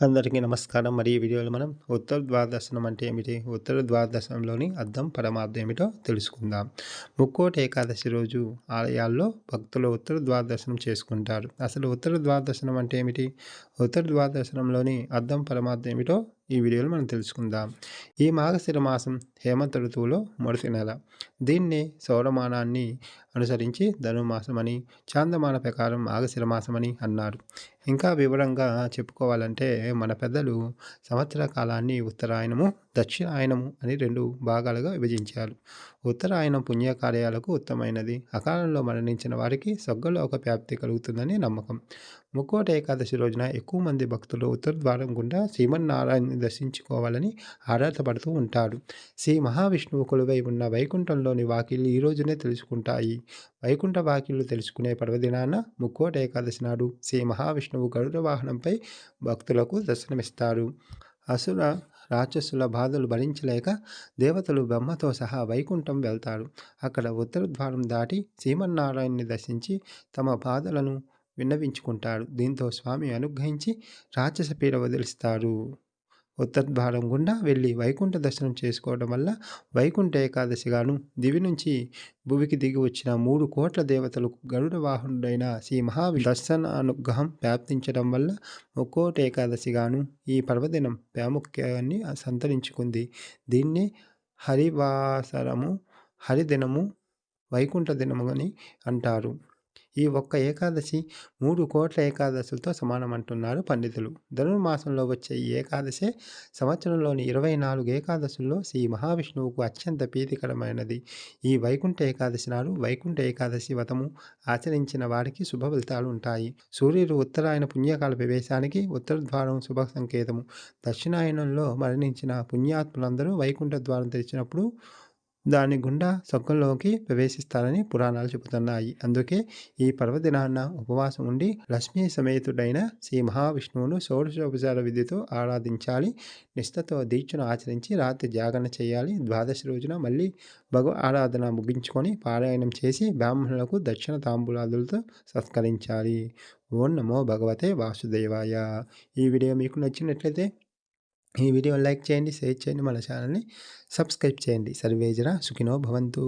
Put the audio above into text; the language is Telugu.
అందరికీ నమస్కారం. మరి ఈ వీడియోలో మనం ఉత్తర ద్వాదశనం అంటే ఏమిటి? ఉత్తర ద్వారదర్శనంలోని అర్థం పరమార్థం ఏమిటో తెలుసుకుందాం. ముక్కోటి ఏకాదశి రోజు ఆలయాల్లో భక్తులు ఉత్తర ద్వాదశనం చేసుకుంటారు. అసలు ఉత్తర ద్వాదశనం అంటే ఏమిటి? ఉత్తర ద్వాదశనంలోని అర్థం పరమార్థం ఏమిటో ఈ వీడియోలో మనం తెలుసుకుందాం. ఈ మాఘశిర మాసం హేమంత ఋతువులో మొదటి నెల. దీన్ని సౌరమానాన్ని అనుసరించి ధనుమాసం అని చాందమాన ప్రకారం మాఘశిర మాసం అని అన్నారు. ఇంకా వివరంగా చెప్పుకోవాలంటే మన పెద్దలు సంవత్సర కాలాన్ని ఉత్తరాయణము దక్షిణాయనము అని రెండు భాగాలుగా విభజించారు. ఉత్తరాయణం పుణ్యకార్యాలకు ఉత్తమైనది. అకాలంలో మరణించిన వారికి ఒక వ్యాప్తి కలుగుతుందని నమ్మకం. ముక్కోట ఏకాదశి రోజున ఎక్కువ మంది భక్తులు ఉత్తర ద్వారం గుండా శ్రీమన్నారాయణని దర్శించుకోవాలని ఆరాధపడుతూ ఉంటారు. శ్రీ మహావిష్ణువు కొలువై ఉన్న వైకుంఠంలోని వాకిళ్ళు ఈ రోజునే తెలుసుకుంటాయి. వైకుంఠ వాకిళ్ళు తెలుసుకునే పర్వదినాన ముక్కోట ఏకాదశి నాడు శ్రీ మహావిష్ణువు గరుడ వాహనంపై భక్తులకు దర్శనమిస్తారు. అసుర రాక్షసుల బాధలు భరించలేక దేవతలు బ్రహ్మతో సహా వైకుంఠం వెళ్తారు అక్కడ ఉత్తర ద్వారం దాటి శ్రీమన్నారాయణ్ణి దర్శించి తమ బాధలను విన్నవించుకుంటారు దీంతో స్వామి అనుగ్రహించి రాక్షస పీడ వదిలిస్తారు ఉత్తరద్వారం గుండా వెళ్ళి వైకుంఠ దర్శనం చేసుకోవడం వల్ల వైకుంఠ ఏకాదశిగాను దివి నుంచి భూమికి దిగి వచ్చిన మూడు కోట్ల దేవతలు గరుడ వాహనుడైన శ్రీ మహావి దర్శన అనుగ్రహం వ్యాప్తించడం వల్ల ముక్కోటి ఏకాదశిగాను ఈ పర్వదినం ప్రాముఖ్యాన్ని సంతరించుకుంది. దీన్ని హరివాసరము హరిదినము వైకుంఠ దినము అని అంటారు. ఈ ఒక్క ఏకాదశి మూడు కోట్ల ఏకాదశులతో సమానం అంటున్నారు పండితులు. ధనుర్మాసంలో వచ్చే ఈ ఏకాదశి సంవత్సరంలోని ఇరవై నాలుగు ఏకాదశుల్లో శ్రీ మహావిష్ణువుకు అత్యంత ప్రీతికరమైనది. ఈ వైకుంఠ ఏకాదశి నాడు వైకుంఠ ఏకాదశి వ్రతము ఆచరించిన వారికి శుభ ఫలితాలు ఉంటాయి. సూర్యుడు ఉత్తరాయణ పుణ్యకాల ప్రవేశానికి ఉత్తర ద్వారం శుభ సంకేతము. దక్షిణాయనంలో మరణించిన పుణ్యాత్ములందరూ వైకుంఠ ద్వారం తెరిచినప్పుడు దాని గుండా స్వర్గంలోకి ప్రవేశిస్తారని పురాణాలు చెబుతున్నాయి. అందుకే ఈ పర్వదినాన్న ఉపవాసం ఉండి లక్ష్మీ సమేతుడైన శ్రీ మహావిష్ణువును షోడశోపచార విధితో ఆరాధించాలి. నిష్ఠతో దీక్షను ఆచరించి రాత్రి జాగరణ చేయాలి. ద్వాదశి రోజున మళ్ళీ భగవ ఆరాధన ముగించుకొని పారాయణం చేసి బ్రాహ్మణులకు దక్షిణ తాంబూలాదులతో సత్కరించాలి. ఓం నమో భగవతే వాసుదేవాయ. ఈ వీడియో మీకు నచ్చినట్లయితే ఈ వీడియో లైక్ చేయండి షేర్ చేయండి మన ఛానల్ని సబ్స్క్రైబ్ చేయండి. సర్వేజన సుఖినో భవంతు.